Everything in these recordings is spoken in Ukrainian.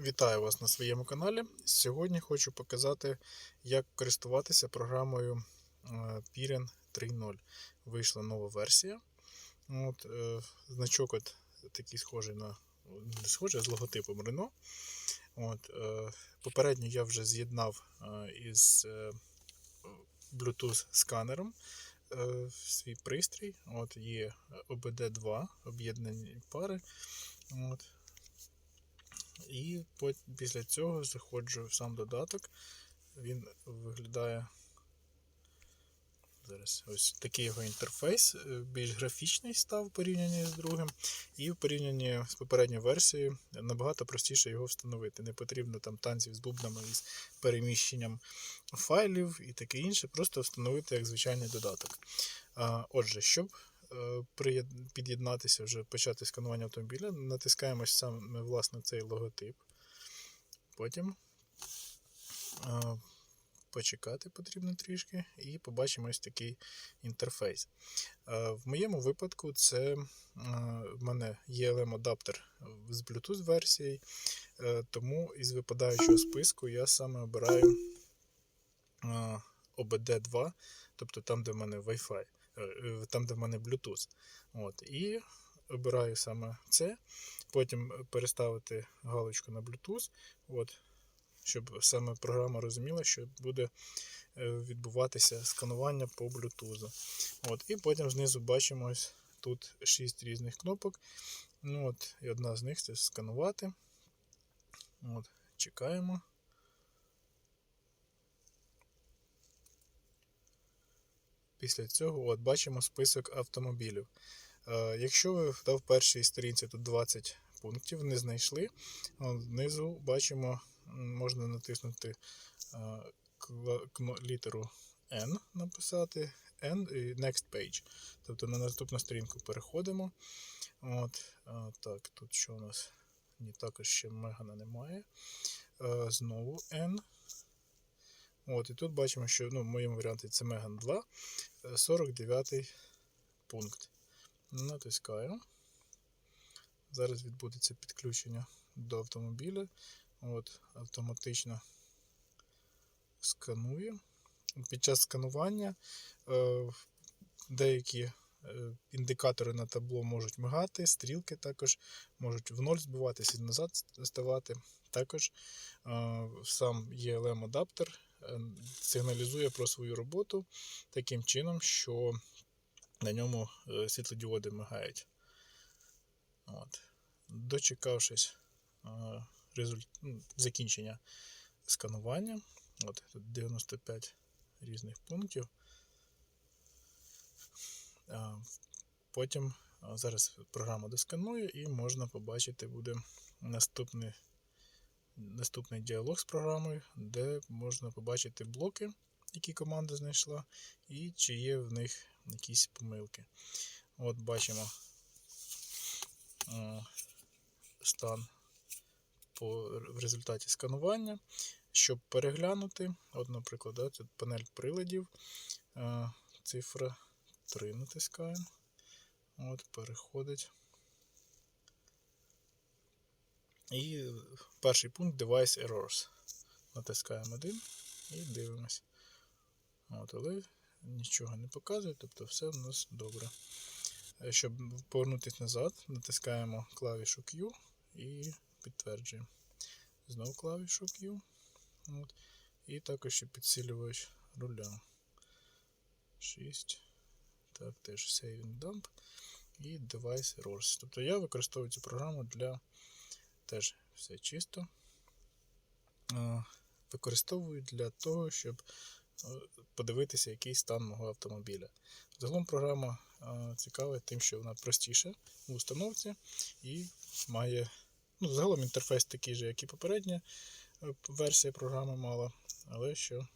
Вітаю вас на своєму каналі. Сьогодні хочу показати, як користуватися програмою е, Piren 3.0. Вийшла нова версія. От, е, значок от такий схожий на не схожий, з логотипом Renault. От, е, попередньо я вже з'єднав із Bluetooth сканером свій пристрій. От, є OBD2, об'єднані пари. От, і після цього заходжу в сам додаток. Він виглядає. Зараз ось такий його інтерфейс, е, більш графічний став порівнянні з другим. І в порівнянні з попередньою версією набагато простіше його встановити. Не потрібно там танців з бубнами із переміщенням файлів і таке інше. Просто встановити як звичайний додаток. Отже, щоб під'єднатися, вже почати сканування автомобіля, натискаємо саме власне цей логотип. Потім е, почекати потрібно трішки, і побачимо ось такий інтерфейс. Е, В моєму випадку це е, в мене ELM адаптер з Bluetooth версією, е, тому із випадаючого списку я саме обираю е, OBD2, тобто там, де в мене Wi-Fi, е, е, там, де в мене Bluetooth. От, і обираю саме це. Потім переставити галочку на Bluetooth, от, щоб саме програма розуміла, що буде е, відбуватися сканування по Bluetooth. От, і потім знизу бачимо ось тут 6 різних кнопок. Ну, от, і одна з них це сканувати. От, чекаємо. Після цього от, бачимо список автомобілів. Е, якщо ви та в першій сторінці тут 20 пунктів не знайшли, от, знизу бачимо, можна натиснути е, літеру N, написати N і Next Page. Тобто на наступну сторінку переходимо. От, е, так, тут що у нас? Ні, також ще Мегана немає. Знову N. От, і тут бачимо, що ну, в моєму варіанті це Меган 2, е, 49 пункт. Натискаю. Зараз відбудеться підключення до автомобіля. От, автоматично сканує. Під час сканування е, деякі е, індикатори на табло можуть мигати, стрілки також можуть в ноль збиватися і назад ставати. Також е, сам ELM адаптер е, сигналізує про свою роботу таким чином, що на ньому е, світлодіоди мигають. От. Дочекавшись е, результ... ну, закінчення сканування, от тут 95 різних пунктів. Потім зараз програма досканує і можна побачити буде наступний, наступний діалог з програмою, де можна побачити блоки, які команда знайшла, і чи є в них якісь помилки. От бачимо стан по, в результаті сканування. Щоб переглянути, от, наприклад, да, тут панель приладів, цифра 3 натискаємо. От, переходить. І перший пункт Device Errors. Натискаємо один і дивимось. От, але нічого не показує, тобто все у нас добре. Е, Щоб повернутися назад, натискаємо клавішу Q і підтверджуємо. Знову клавішу Q. От. І також ще підсилювач руля. 6. Так, теж Saving Dump і Device Errors. Тобто я використовую цю програму для теж все чисто. Е, Використовую для того, щоб е, подивитися, який стан мого автомобіля. Загалом програма е, цікава тим, що вона простіша в установці і має. Ну, загалом інтерфейс такий же, як і попередня версія програми мала, але що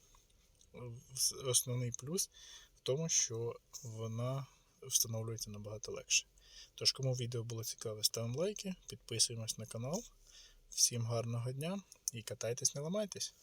основний плюс в тому, що вона встановлюється набагато легше. Тож, кому відео було цікаве, ставимо лайки, підписуємось на канал. Всім гарного дня і катайтесь, не ламайтесь!